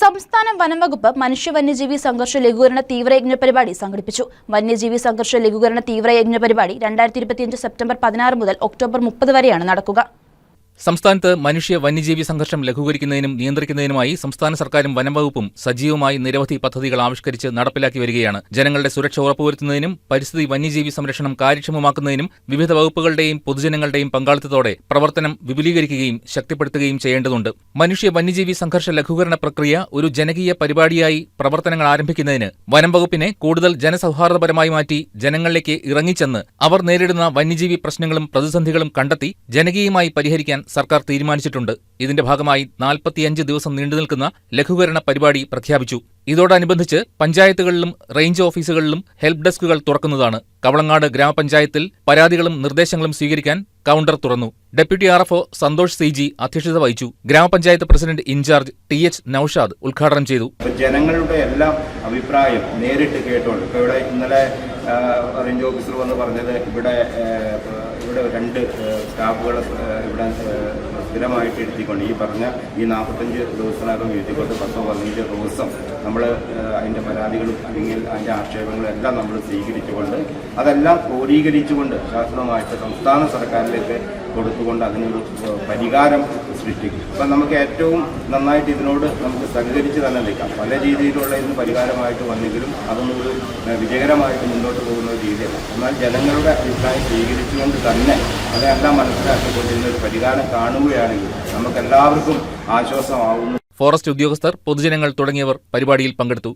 സംസ്ഥാന വനംവകുപ്പ് മനുഷ്യ വന്യജീവി സംഘർഷ ലഘൂകരണ തീവ്രയജ്ഞ പരിപാടി സംഘടിപ്പിച്ചു. വന്യജീവി സംഘർഷ ലഘൂകരണ തീവ്രയജ്ഞ പരിപാടി രണ്ടായിരത്തി ഇരുപത്തിയഞ്ച് സെപ്റ്റംബർ പതിനാറ് മുതൽ ഒക്ടോബർ മുപ്പത് വരെയാണ് നടക്കുക. സംസ്ഥാനത്ത് മനുഷ്യ വന്യജീവി സംഘർഷം ലഘൂകരിക്കുന്നതിനും നിയന്ത്രിക്കുന്നതിനുമായി സംസ്ഥാന സർക്കാരും വനംവകുപ്പും സജീവമായി നിരവധി പദ്ധതികൾ ആവിഷ്കരിച്ച് നടപ്പിലാക്കി വരികയാണ്. ജനങ്ങളുടെ സുരക്ഷ ഉറപ്പുവരുത്തുന്നതിനും പരിസ്ഥിതി വന്യജീവി സംരക്ഷണം കാര്യക്ഷമമാക്കുന്നതിനും വിവിധ വകുപ്പുകളുടെയും പൊതുജനങ്ങളുടെയും പങ്കാളിത്തത്തോടെ പ്രവർത്തനം വിപുലീകരിക്കുകയും ശക്തിപ്പെടുത്തുകയും ചെയ്യേണ്ടതുണ്ട്. മനുഷ്യ വന്യജീവി സംഘർഷ ലഘൂകരണ പ്രക്രിയ ഒരു ജനകീയ പരിപാടിയായി പ്രവർത്തനങ്ങൾ ആരംഭിക്കുന്നതിന് വനം വകുപ്പിനെ കൂടുതൽ ജനസൗഹാർദ്ദപരമായി മാറ്റി ജനങ്ങളിലേക്ക് ഇറങ്ങിച്ചെന്ന് അവർ നേരിടുന്ന വന്യജീവി പ്രശ്നങ്ങളും പ്രതിസന്ധികളും കണ്ടെത്തി ജനകീയമായി പരിഹരിക്കാൻ സർക്കാർ തീരുമാനിച്ചിട്ടുണ്ട്. ഇതിന്റെ ഭാഗമായി നാൽപ്പത്തിയഞ്ച് ദിവസം നീണ്ടുനിൽക്കുന്ന ലഘൂകരണ പരിപാടി പ്രഖ്യാപിച്ചു. ഇതോടനുബന്ധിച്ച് പഞ്ചായത്തുകളിലും റേഞ്ച് ഓഫീസുകളിലും ഹെൽപ്പ് ഡെസ്കുകൾ തുറക്കുന്നതാണ്. കവളങ്ങാട് ഗ്രാമപഞ്ചായത്തിൽ പരാതികളും നിർദ്ദേശങ്ങളും സ്വീകരിക്കാൻ കൗണ്ടർ തുറന്നു. Deputy R F Santhosh C G അധ്യക്ഷത വഹിച്ചു. ഗ്രാമപഞ്ചായത്ത് president incharge T H Noushad ഉദ്ഘാടനം ചെയ്തു. ജനങ്ങളുടെ എല്ലാം അഭിപ്രായം നേരിട്ട് കേട്ടോളൂ ഇവിടെ ഇന്നലെ റേഞ്ച് ഓഫീസർ വന്ന് പറഞ്ഞത് ഇവിടെ ഇവിടെ രണ്ട് സ്റ്റാഫുകളെ ഇവിടെ സ്ഥിരമായിട്ട് എഴുതിക്കൊണ്ട് ഈ പറഞ്ഞ ഈ നാൽപ്പത്തഞ്ച് ദിവസത്തിനകം എഴുതിക്കൊണ്ട് പത്തോ പതിനഞ്ച് ദിവസം നമ്മൾ അതിന്റെ പരാതികളും അല്ലെങ്കിൽ അതിന്റെ ആക്ഷേപങ്ങളും എല്ലാം നമ്മൾ സ്വീകരിച്ചുകൊണ്ട് അതെല്ലാം ക്രോഡീകരിച്ചുകൊണ്ട് ശാസ്ത്രമായിട്ട് സംസ്ഥാന സർക്കാരിലേക്ക് കൊടുത്തുകൊണ്ട് അതിനൊരു പരിഹാരം സൃഷ്ടിക്കും. അപ്പം നമുക്ക് ഏറ്റവും നന്നായിട്ട് ഇതിനോട് നമുക്ക് സഹകരിച്ച് തന്നെ നിൽക്കാം. പല രീതിയിലുള്ള ഇതിന് പരിഹാരമായിട്ട് വന്നെങ്കിലും അതൊന്നും ഒരു വിജയകരമായിട്ട് മുന്നോട്ട് പോകുന്ന ഒരു രീതിയല്ല. എന്നാൽ ജനങ്ങളുടെ അഭിപ്രായം സ്വീകരിച്ചുകൊണ്ട് തന്നെ അതെല്ലാം മനസ്സിലാക്കിക്കൊണ്ട് ഇതിനൊരു പരിഹാരം കാണുകയാണെങ്കിൽ നമുക്ക് എല്ലാവർക്കും ആശ്വാസമാവുന്നു. ഫോറസ്റ്റ് ഉദ്യോഗസ്ഥർ പൊതുജനങ്ങൾ തുടങ്ങിയവർ പരിപാടിയിൽ പങ്കെടുത്തു.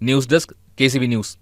News desk K news.